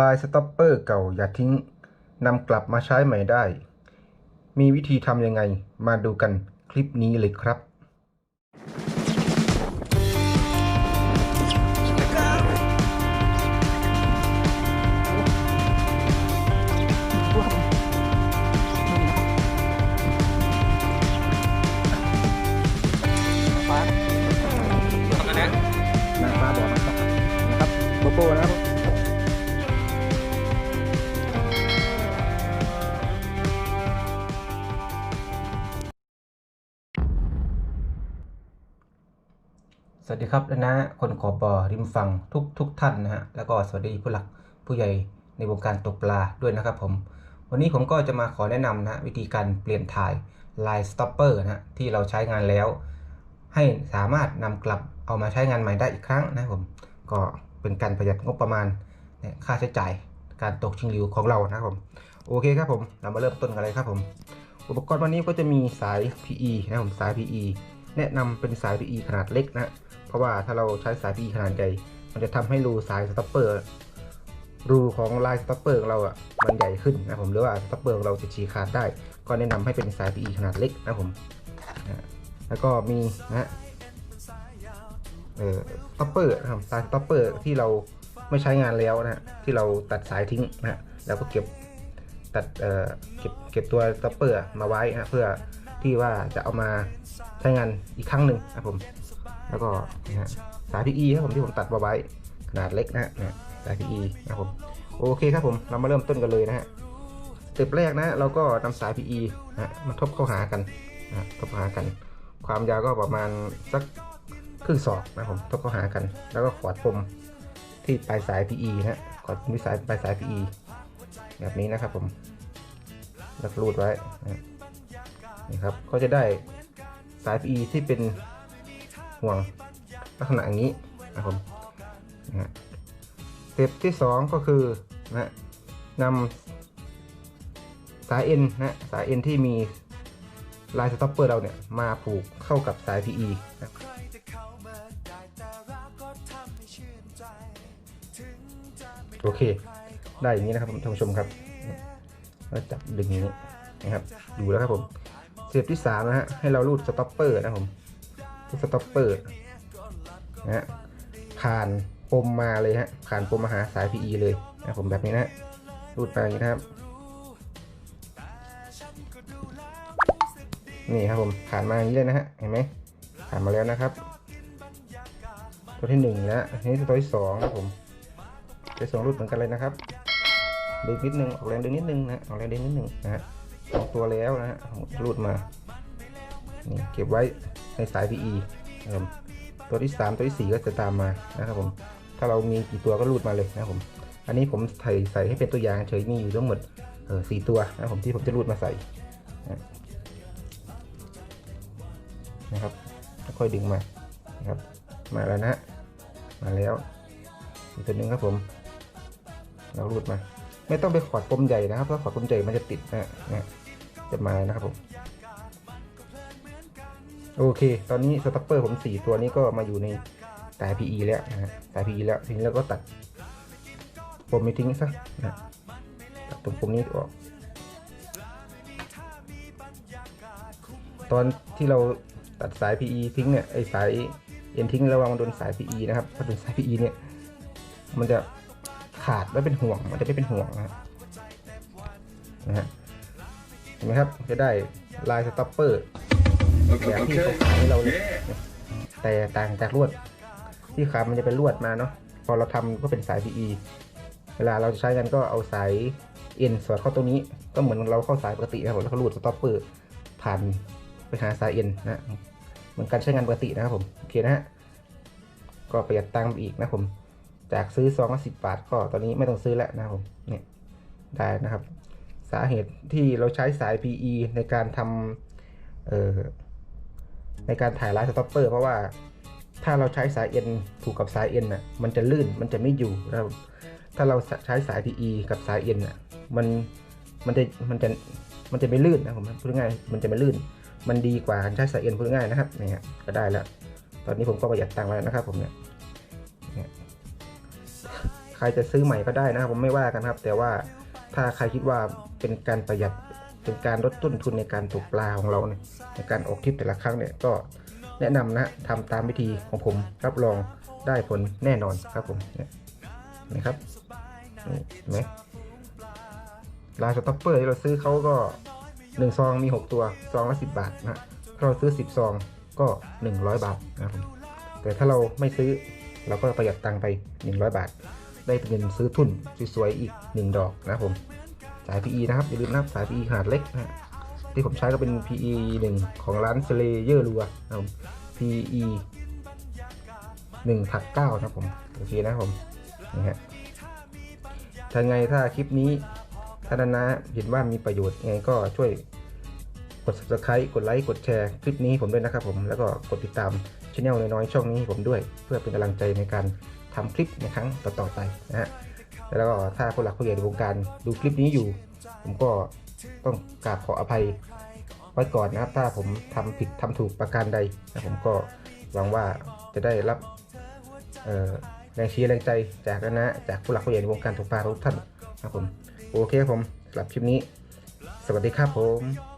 ลายสต็อปเปอร์เก่าอย่าทิ้งนำกลับมาใช้ใหม่ได้ มีวิธีทำยังไงมาดูกันคลิปนี้เลยครับ ฟ้านะฟ้าบอกนะครับนะครับโกโก้นะครับ สวัสดีครับและนะคนขอบอริมฝั่งทุกทุกท่านนะฮะแล้วก็สวัสดีผู้หลักผู้ใหญ่ในวงการตกปลาด้วยนะครับผม วันนี้ผมก็จะมาขอแนะนำนะฮะวิธีการเปลี่ยนถ่ายลายสต็อปเปอร์นะฮะที่เราใช้งานแล้ว ให้สามารถนำกลับเอามาใช้งานใหม่ได้อีกครั้งนะครับผม ก็เป็นการประหยัดงบประมาณค่าใช้จ่ายการตกชิงหลิวของเรานะครับผมโอเคครับผมเรามาเริ่มต้นกันเลยครับผม อุปกรณ์วันนี้ก็จะมีสาย PE นะผมสาย PE แนะนำเป็นสาย PE ขนาดเล็กนะ ราะว่าถ้าเราใช้สาย PE ขนาดใหญ่ มันจะทำให้รูสายสต็อปเปอร์ รูของลายสต็อปเปอร์ของเราอะมันใหญ่ขึ้นนะผมหรือว่าสต็อปเปอร์ของเราจะฉีกขาดได้ ก็แนะนำให้เป็นสาย PE ขนาดเล็กนะผมนะแล้วก็มีนะเอ่อสต็อปเปอร์นะครับสายสต็อปเปอร์ที่เราไม่ใช้งานแล้วนะฮะที่เราตัดสายทิ้งนะฮะแล้วก็เก็บตัดเอ่อเก็บเก็บตัวสต็อปเปอร์มาไว้นะเพื่อที่ว่าจะเอามาใช้งานอีกครั้งหนึ่งนะผม แล้วก็นะฮะสาย PE ครับผมที่ผมตัดมาไว้ขนาดเล็กนะฮะสาย PE นะครับผมโอเคครับผมเรามาเริ่มต้นกันเลยนะฮะสเต็ปแรกนะเราก็นำสาย PE นะฮะมาทบเข้าหากันนะทบเข้าหากัน ความยาวก็ประมาณสักครึ่งศอกนะครับผมทบเข้าหากัน แล้วก็ขอดปมที่ปลายสาย PE นะฮะขอดมที่สายปลายสาย PE แบบนี้นะครับผมแล้วก็รูดไว้นะนี่ครับก็จะได้สาย PE ที่เป็น ห่วงลักษณะอย่างนี้นะครับผมนะฮะสเต็ปที่ 2 ก็คือนะนำสายเอ็นนะสายเอ็นที่มีลายสต็อปเปอร์เราเนี่ยมาผูกเข้ากับสาย PE นะโอเค ได้อย่างนี้นะครับท่านผู้ชมครับแล้วจับดึงอย่างนี้นะครับ ดูแล้วครับผมสเต็ปที่3นะฮะ ให้เรารูดสต็อปเปอร์นะครับผม สต็อปเปอร์นะฮะผ่านปมมาเลยฮะผ่านปมมาหาสาย PE เลยนะผมแบบนี้นะรูดมาอย่างนี้นะครับ นี่ครับผมผ่านมาอย่างนี้เลยนะฮะเห็นไหมผ่านมาแล้วนะครับ ตัวที่หนึ่งแล้วนนี้ตัวที่สองครับผมตัวที่สองรูดเหมือนกันเลยนะครับดึงนิดนึงออกแรงดึงนิดนึงนะออกแรงดึงนิดนึงนะฮะสองตัวแล้วนะฮะรูดมา เก็บไว้ในสาย PE นะครับตัวที่ 3 ตัวที่ 4 ก็จะตามมานะครับผมถ้าเรามีกี่ตัวก็รูดมาเลยนะครับผมอันนี้ผมใส่ใส่ให้เป็นตัวอย่างเฉยมีอยู่ทั้งหมดสี่ตัวนะครับผมที่ผมจะรูดมาใส่นะครับค่อยดึงมานะครับมาแล้วนะฮะมาแล้วอีกตัวหนึ่งครับผม เรารูดมา ไม่ต้องไปขอดปมใหญ่นะครับเพราะขอดปมใหญ่มันจะติดนะนะจะมานะครับผม โอเค ตอนนี้สต็ปเปอร์ผม 4 ตัวนี้ก็มาอยู่ในสาย PE แล้วนะฮะสาย PE แล้วทีนี้เราก็ตัดปมนี้ทิ้งซะนะตัดตรงปมนี้ออก ตอนที่เราตัดสาย PE ทิ้งเนี่ยไอสายเอ็นทิ้งระวังมันโดนสาย PE นะครับถ้าโดนสาย PE เนี่ยมันจะขาดไม่เป็นห่วง มันจะไม่เป็นห่วงนะฮะนะฮะเห็นไหมครับจะได้ลายสต็อปเปอร์ แบบที่เขาขายให้เราเลยแต่ต่างจากลวด ที่ขามันจะเป็นลวดมาเนาะพอเราทำก็เป็นสาย PE เวลาเราใช้กันก็เอาสายเอ็นสอดเข้าตรงนี้ก็เหมือนเราเข้าสายปกตินะครับผมแล้วก็รูดสต็อปเปอร์ผ่านไปหาสายเอ็นนะเหมือนการใช้งานปกตินะครับผมโอเคนะฮะก็ประหยัดตังค์อีกนะผม จากซื้อซองละสิบบาท ก็ตอนนี้ไม่ต้องซื้อแล้วนะครับผมเนี่ยได้นะครับ สาเหตุที่เราใช้สาย PE ในการทำเอ่อ ในการถ่ายไลน์สต็อปเปอร์เพราะว่าถ้าเราใช้สายเอ็นผูกกับสายเอ็นน่ะมันจะลื่นมันจะไม่อยู่นะครับถ้าเราใช้สาย PE กับสายเอ็นน่ะมันมันจะมันจะมันจะไม่ลื่นนะผมพูดง่ายมันจะไม่ลื่น มันดีกว่าการใช้สายเอ็นพูดง่ายนะครับเนี่ยก็ได้แล้ว ตอนนี้ผมก็ประหยัดตังค์แล้วนะครับ ผมเนี่ยเนี่ยใครจะซื้อใหม่ก็ได้นะครับผมไม่ว่ากันครับ แต่ว่าถ้าใครคิดว่าเป็นการประหยัด เป็นการลดต้นทุนในการตกปลาของเราเนี่ยในการออกทริปแต่ละครั้งเนี่ยก็แนะนำนะทำตามวิธีของผมรับรองได้ผลแน่นอนครับผมเนี่ยนะครับนี่เห็นไหมลายสต็อปเปอร์ที่เราซื้อเขาก็หนึ่งซองมี 6 ตัวซองละ10 บาทนะถ้าเราซื้อ 10 ซองก็ 100 บาทนะครับผมแต่ถ้าเราไม่ซื้อเราก็ประหยัดตังค์ไป 100 บาท ได้เงินซื้อทุนสวยๆอีก 1 ดอกนะครับผม สาย PE นะครับอย่าลืมนะครับสาย PE ขนาดเล็กนะฮะที่ผมใช้ก็เป็น PE 1 ของร้านเซเลเยอร์ลัวนะครับผม PE 1ถัก9นะครับผมโอเคนะครับผมนี่ฮะถ้าไงถ้าคลิปนี้ถ้านานะเห็นว่ามีประโยชน์ไงก็ช่วยกด subscribe กดไลค์ กดแชร์คลิปนี้ผมด้วยนะครับผมแล้วก็กดติดตามช anel น้อยๆช่องนี้ผมด้วย เพื่อเป็นกำลังใจในการทำคลิปในครั้งต่อๆไปนะฮะ แล้วก็ถ้าผู้หลักผู้ใหญ่ในวงการดูคลิปนี้อยู่ ผมก็ต้องกราบขออภัยไว้ก่อนนะครับ ถ้าผมทำผิดทำถูกประการใดนะผมก็หวังว่าจะได้รับแรงเชียร์แรงใจจากคณะจากผู้หลักผู้ใหญ่ในวงการตกปลาทุกท่านนะครับผมโอเคครับผมสำหรับคลิปนี้ สวัสดีครับผม